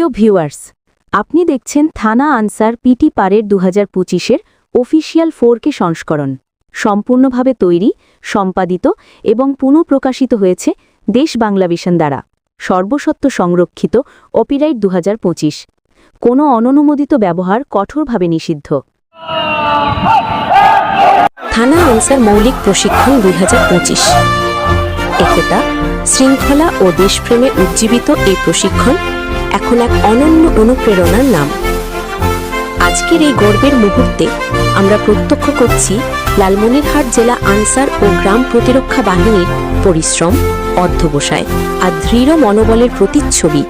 প্রিয় ভিউয়ার্স, আপনি দেখছেন থানা আনসার পিটি পারের দু হাজার পঁচিশের অফিসিয়াল ফোরকে সংস্করণ। সম্পূর্ণভাবে তৈরি, সম্পাদিত এবং পুনঃপ্রকাশিত হয়েছে দেশ বাংলা ভিশন দ্বারা। সর্বসত্ব সংরক্ষিত অপিরাইট দু হাজার পঁচিশ। কোনো অননুমোদিত ব্যবহার কঠোরভাবে নিষিদ্ধ। থানা আনসার মৌলিক প্রশিক্ষণ দুই হাজার পঁচিশ। একতা, শৃঙ্খলা ও দেশপ্রেমে উজ্জীবিত এই প্রশিক্ষণ এখন এক অনন্য অনুপ্রেরণার নাম। আজকের এই গর্বের মুহূর্তে আমরা প্রত্যক্ষ করছি লালমনিরহাট জেলা আনসার ও গ্রাম প্রতিরক্ষা বাহিনীর পরিশ্রম, অধ্যবসায় আর দৃঢ় মনোবলের প্রতিচ্ছবি,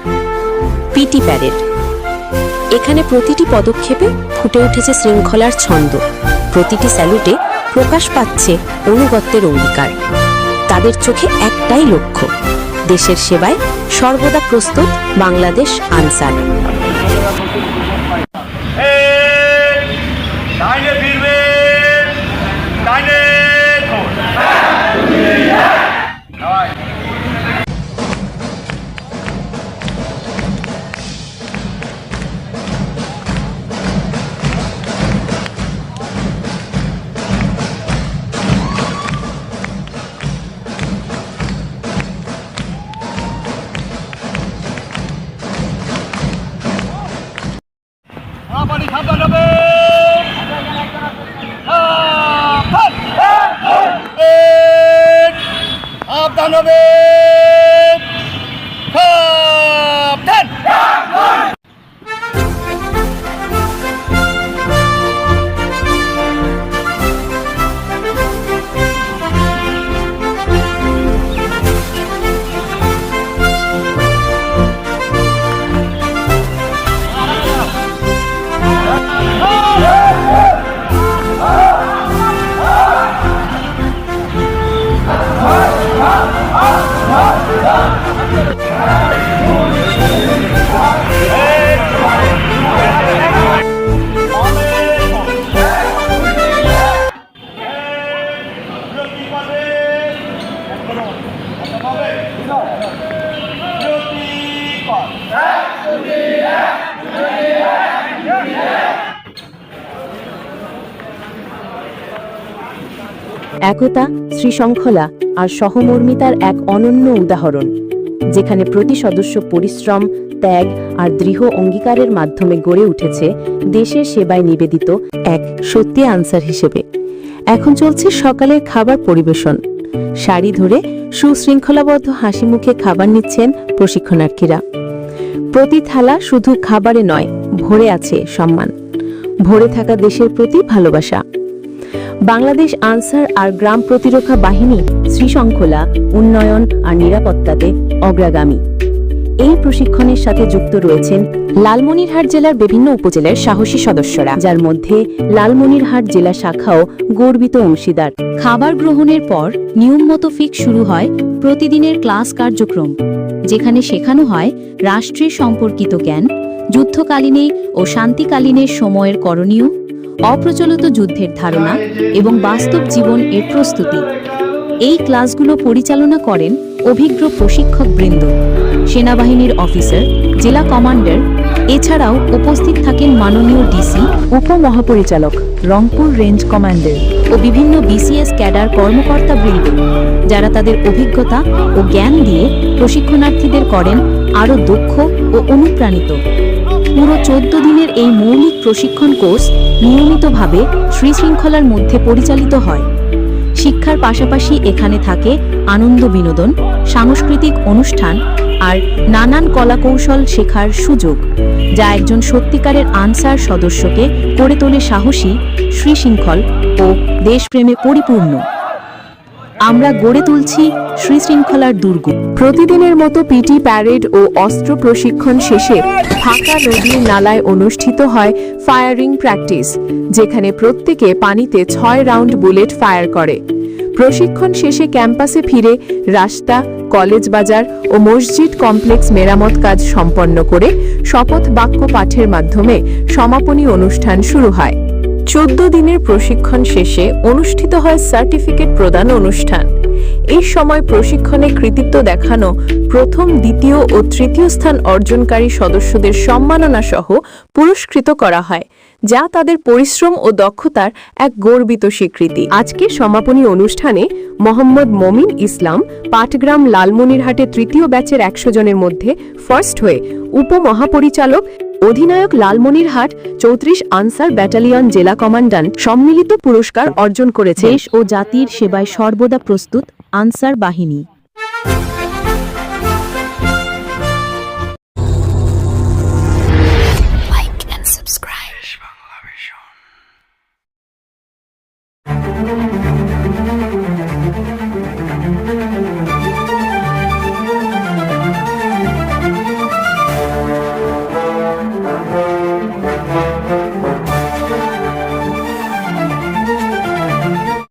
পিটি প্যারেড। এখানে প্রতিটি পদক্ষেপে ফুটে উঠেছে শৃঙ্খলার ছন্দ। প্রতিটি স্যালুটে প্রকাশ পাচ্ছে অনুগত্যের অঙ্গীকার। তাদের চোখে একটাই লক্ষ্য, দেশের সেবায় সর্বদা প্রস্তুত বাংলাদেশ আনসার। সাবধান একতা শ্রীশৃঙ্খলা আর সহমর্মিতার এক অনন্য উদাহরণ। যেখানে প্রতি সদস্য পরিশ্রম, ত্যাগ আর দৃঢ় অঙ্গীকারের মাধ্যমে গড়ে উঠেছে দেশের সেবায় নিবেদিত এক সত্যি আনসার হিসেবে। এখন চলছে সকালের খাবার পরিবেশন। শাড়ি ধরে সুশৃঙ্খলাবদ্ধ হাসি মুখে খাবার নিচ্ছেন প্রশিক্ষণার্থীরা। প্রতি থালা শুধু খাবারে নয়, ভরে আছে সম্মান। ভরে থাকা দেশের প্রতি ভালোবাসা। বাংলাদেশ আনসার আর গ্রাম প্রতিরক্ষা বাহিনী শ্রীশঙ্খলা, উন্নয়ন আর নিরাপত্তাতে অগ্রগামী। এই প্রশিক্ষণের সাথে যুক্ত রয়েছেন লালমনিরহাট জেলার বিভিন্ন উপজেলার সাহসী সদস্যরা, যার মধ্যে লালমনিরহাট জেলা শাখাও গর্বিত অংশীদার। খাবার গ্রহণের পর নিয়ম মতো ফিক শুরু হয় প্রতিদিনের ক্লাস কার্যক্রম, যেখানে শেখানো হয় রাষ্ট্রের সম্পর্কিত জ্ঞান, যুদ্ধকালীনে ও শান্তিকালীনের সময়ের করণীয় অপ্রচলিত যুদ্ধের ধারণা এবং বাস্তব জীবন এর প্রস্তুতি। এই ক্লাসগুলো পরিচালনা করেন অভিজ্ঞ প্রশিক্ষক বৃন্দ, সেনাবাহিনীর অফিসার, জেলা কমান্ডার, এছাড়াও উপস্থিত থাকেন মাননীয় ডিসি, উপমহাপরিচালক, রংপুর রেঞ্জ কমান্ডার ও বিভিন্ন বিসিএস ক্যাডার কর্মকর্তা বৃন্দ, যারা তাদের অভিজ্ঞতা ও জ্ঞান দিয়ে প্রশিক্ষণার্থীদের করেন আরও দক্ষ ও অনুপ্রাণিত। পুরো চোদ্দ দিনের এই মৌলিক প্রশিক্ষণ কোর্স নিয়মিতভাবে শ্রীশৃঙ্খলার মধ্যে পরিচালিত হয়। শিক্ষার পাশাপাশি এখানে থাকে আনন্দ বিনোদন, সাংস্কৃতিক অনুষ্ঠান আর নানান কলাকৌশল শেখার সুযোগ, যা একজন সত্যিকারের আনসার সদস্যকে করে তোলে সাহসী, শ্রীশৃঙ্খল ও দেশপ্রেমে পরিপূর্ণ। আমরা গড়ে তুলছি শ্রীশৃঙ্খলার দুর্গ। প্রতিদিনের মতো পিটি প্যারেড ও অস্ত্র প্রশিক্ষণ শেষে ফাঁকা নদীর নালায় অনুষ্ঠিত হয় ফায়ারিং প্র্যাকটিস, যেখানে প্রত্যেকে পানিতে ছয় রাউন্ড বুলেট ফায়ার করে। প্রশিক্ষণ শেষে ক্যাম্পাসে ফিরে রাস্তা, কলেজ বাজার ও মসজিদ কমপ্লেক্স মেরামত কাজ সম্পন্ন করে শপথ বাক্য পাঠের মাধ্যমে সমাপনী অনুষ্ঠান শুরু হয়। চোদ্দ দিনের প্রশিক্ষণ শেষে অনুষ্ঠিত হয় সার্টিফিকেট প্রদান অনুষ্ঠান। এই সময় প্রশিক্ষণে কৃতিত্ব দেখানো প্রথম, দ্বিতীয় ও তৃতীয় স্থান অর্জনকারী সদস্যদের সম্মাননা সহ পুরস্কৃত করা হয়। যা তাদের পরিশ্রম ও দক্ষতার এক গর্বিত স্বীকৃতি। আজকে সমাপনী অনুষ্ঠানে মোহাম্মদ মমিন ইসলাম পাটগ্রাম লালমনিরহাটে তৃতীয় ব্যাচের একশো জনের মধ্যে ফার্স্ট হয়ে উপমহাপরিচালক, অধিনায়ক লালমনিরহাট, চৌত্রিশ আনসার ব্যাটালিয়ন জেলা কমান্ডান্ট সম্মিলিত পুরস্কার অর্জন করেছে দেশ ও জাতির সেবায় সর্বদা প্রস্তুত আনসার বাহিনী।